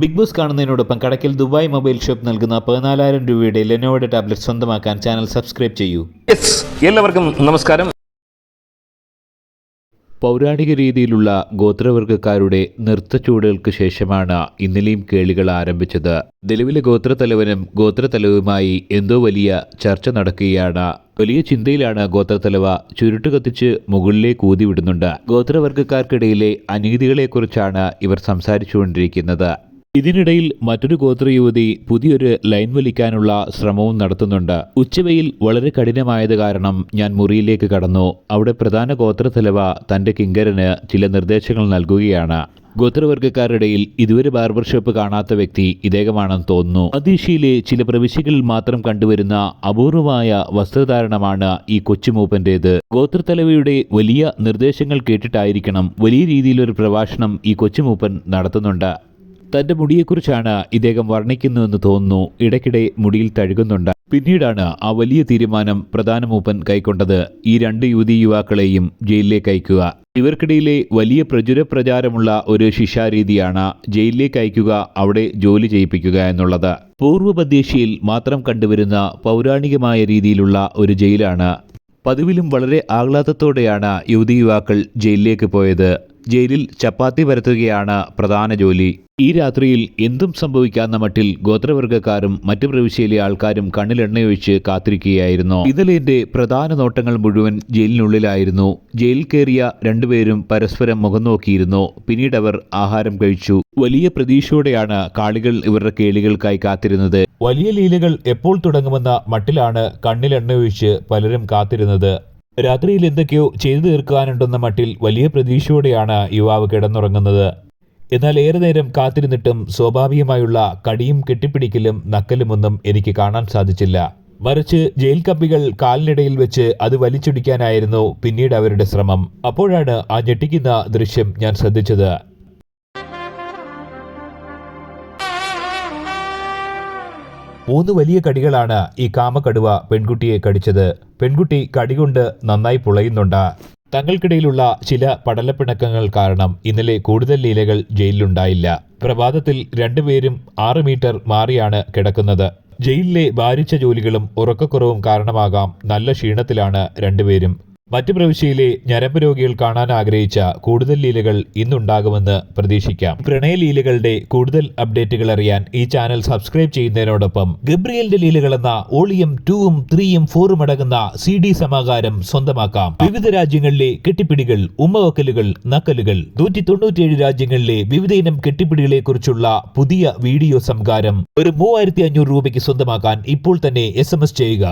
Big Boss കാണുന്നതിനോടൊപ്പം കടക്കിൽ Dubai mobile shop നൽകുന്ന പതിനാലായിരം രൂപയുടെ ലെനോയുടെ ടാബ്ലറ്റ് സ്വന്തമാക്കാൻ ചാനൽ സബ്സ്ക്രൈബ് ചെയ്യൂ. യെസ് എല്ലാവർക്കും നമസ്കാരം. പൗരാണിക രീതിയിലുള്ള ഗോത്രവർഗക്കാരുടെ നൃത്തച്ചൂടുകൾക്ക് ശേഷമാണ് ഇന്നലെയും കേളികൾ ആരംഭിച്ചത്. നിലവിലെ ഗോത്രത്തലവനും ഗോത്രത്തലവുമായി എന്തോ വലിയ ചർച്ച നടക്കുകയാണ്. വലിയ ചിന്തയിലാണ് ഗോത്രത്തലവ ചുരുട്ട് കത്തിച്ച് മുകളിലേക്ക് ഊതിവിടുന്നുണ്ട്. ഗോത്രവർഗക്കാർക്കിടയിലെ അനീതികളെക്കുറിച്ചാണ് ഇവർ സംസാരിച്ചുകൊണ്ടിരിക്കുന്നത്. ഇതിനിടയിൽ മറ്റൊരു ഗോത്ര യുവതി പുതിയൊരു ലൈൻ വലിക്കാനുള്ള ശ്രമവും നടത്തുന്നുണ്ട്. ഉച്ചവെയിൽ വളരെ കഠിനമായത് കാരണം ഞാൻ മുറിയിലേക്ക് കടന്നു. അവിടെ പ്രധാന ഗോത്രത്തലവ തന്റെ കിങ്കരന് ചില നിർദ്ദേശങ്ങൾ നൽകുകയാണ്. ഗോത്രവർഗക്കാരുടെയിൽ ഇതുവരെ ബാർബർ ഷോപ്പ് കാണാത്ത വ്യക്തി ഇദ്ദേഹമാണെന്ന് തോന്നുന്നു. മധ്യേഷ്യയിലെ ചില പ്രവിശ്യകളിൽ മാത്രം കണ്ടുവരുന്ന അപൂർവമായ വസ്ത്രധാരണമാണ് ഈ കൊച്ചുമൂപ്പന്റേത്. ഗോത്രത്തലവയുടെ വലിയ നിർദ്ദേശങ്ങൾ കേട്ടിട്ടായിരിക്കണം വലിയ രീതിയിലൊരു പ്രഭാഷണം ഈ കൊച്ചുമൂപ്പൻ നടത്തുന്നുണ്ട്. തന്റെ മുടിയെക്കുറിച്ചാണ് ഇദ്ദേഹം വർണിക്കുന്നുവെന്ന് തോന്നുന്നു. ഇടയ്ക്കിടെ മുടിയിൽ തഴുകുന്നുണ്ട്. പിന്നീടാണ് ആ വലിയ തീരുമാനം പ്രധാന മൂപ്പൻ കൈക്കൊണ്ടത്. ഈ രണ്ട് യുവതി യുവാക്കളെയും ജയിലിലേക്ക് അയക്കുക. ഇവർക്കിടയിലെ വലിയ പ്രചുര പ്രചാരമുള്ള ഒരു ശിക്ഷാരീതിയാണ് ജയിലിലേക്ക് അയക്കുക അവിടെ ജോലി ചെയ്യിപ്പിക്കുക എന്നുള്ളത്. പൂർവപദ്ദേശിയിൽ മാത്രം കണ്ടുവരുന്ന പൗരാണികമായ രീതിയിലുള്ള ഒരു ജയിലാണ്. പതിവിലും വളരെ ആഹ്ലാദത്തോടെയാണ് യുവതി യുവാക്കൾ ജയിലിലേക്ക് പോയത്. ജയിലിൽ ചപ്പാത്തി പരത്തുകയാണ് പ്രധാന ജോലി. ഈ രാത്രിയിൽ എന്തും സംഭവിക്കാവുന്ന മട്ടിൽ ഗോത്രവർഗക്കാരും മറ്റു പ്രവിശ്യയിലെ ആൾക്കാരും കണ്ണിലെണ്ണയൊഴിച്ച് കാത്തിരിക്കുകയായിരുന്നു. ഇന്നലെ എന്റെ പ്രധാന നോട്ടങ്ങൾ മുഴുവൻ ജയിലിനുള്ളിലായിരുന്നു. ജയിലിൽ കയറിയ രണ്ടുപേരും പരസ്പരം മുഖം നോക്കിയിരുന്നു. പിന്നീട് അവർ ആഹാരം കഴിച്ചു. വലിയ പ്രതീക്ഷയോടെയാണ് കാളികൾ ഇവരുടെ കേളികൾക്കായി കാത്തിരുന്നത്. വലിയ ലീലകൾ എപ്പോൾ തുടങ്ങുമെന്ന മട്ടിലാണ് കണ്ണിലെണ്ണയൊഴിച്ച് പലരും കാത്തിരുന്നത്. രാത്രിയിൽ എന്തൊക്കെയോ ചെയ്തു തീർക്കാനുണ്ടെന്ന മട്ടിൽ വലിയ പ്രതീക്ഷയോടെയാണ് യുവാവ് കിടന്നുറങ്ങുന്നത്. എന്നാൽ ഏറെ നേരം കാത്തിരുന്നിട്ടും സ്വാഭാവികമായുള്ള കടിയും കെട്ടിപ്പിടിക്കലും നക്കലുമൊന്നും എനിക്ക് കാണാൻ സാധിച്ചില്ല. മറിച്ച് ജയിൽ കമ്പികൾ കാലിനിടയിൽ വെച്ച് അത് വലിച്ചൊടിക്കാനായിരുന്നു പിന്നീട് അവരുടെ ശ്രമം. അപ്പോഴാണ് ആ ഞെട്ടിക്കുന്ന ദൃശ്യം ഞാൻ ശ്രദ്ധിച്ചത്. മൂന്ന് വലിയ കടികളാണ് ഈ കാമക്കടുവ പെൺകുട്ടിയെ കടിച്ചത്. പെൺകുട്ടി കടികൊണ്ട് നന്നായി പുളയുന്നുണ്ട്. തങ്ങൾക്കിടയിലുള്ള ചില പടലപ്പിണക്കങ്ങൾ കാരണം ഇന്നലെ കൂടുതൽ ലീലകൾ ജയിലിലുണ്ടായില്ല. പ്രഭാതത്തിൽ രണ്ടുപേരും ആറ് മീറ്റർ മാറിയാണ് കിടക്കുന്നത്. ജയിലിലെ ഭാരിച്ച ജോലികളും ഉറക്കക്കുറവും കാരണമാകാം നല്ല ക്ഷീണത്തിലാണ് രണ്ടുപേരും. മറ്റു പ്രവിശ്യയിലെ ഞരമ്പ് രോഗികൾ കാണാൻ ആഗ്രഹിച്ച കൂടുതൽ ലീലകൾ ഇന്നുണ്ടാകുമെന്ന് പ്രതീക്ഷിക്കാം. പ്രണയലീലകളുടെ കൂടുതൽ അപ്ഡേറ്റുകൾ അറിയാൻ ഈ ചാനൽ സബ്സ്ക്രൈബ് ചെയ്യുന്നതിനോടൊപ്പം ഗബ്രിയലിന്റെ ലീലകൾ എന്ന ഓളിയം ടൂവും ത്രീയും ഫോറും അടങ്ങുന്ന സി ഡി സമാഹാരം സ്വന്തമാക്കാം. വിവിധ രാജ്യങ്ങളിലെ കെട്ടിപ്പിടികൾ ഉമ്മവക്കലുകൾ നക്കലുകൾ. നൂറ്റി തൊണ്ണൂറ്റിയേഴ് രാജ്യങ്ങളിലെ വിവിധ ഇനം കെട്ടിപ്പിടികളെ കുറിച്ചുള്ള പുതിയ വീഡിയോ സംഹാരം ഒരു മൂവായിരത്തി അഞ്ഞൂറ് രൂപയ്ക്ക് സ്വന്തമാക്കാൻ ഇപ്പോൾ തന്നെ എസ് ചെയ്യുക.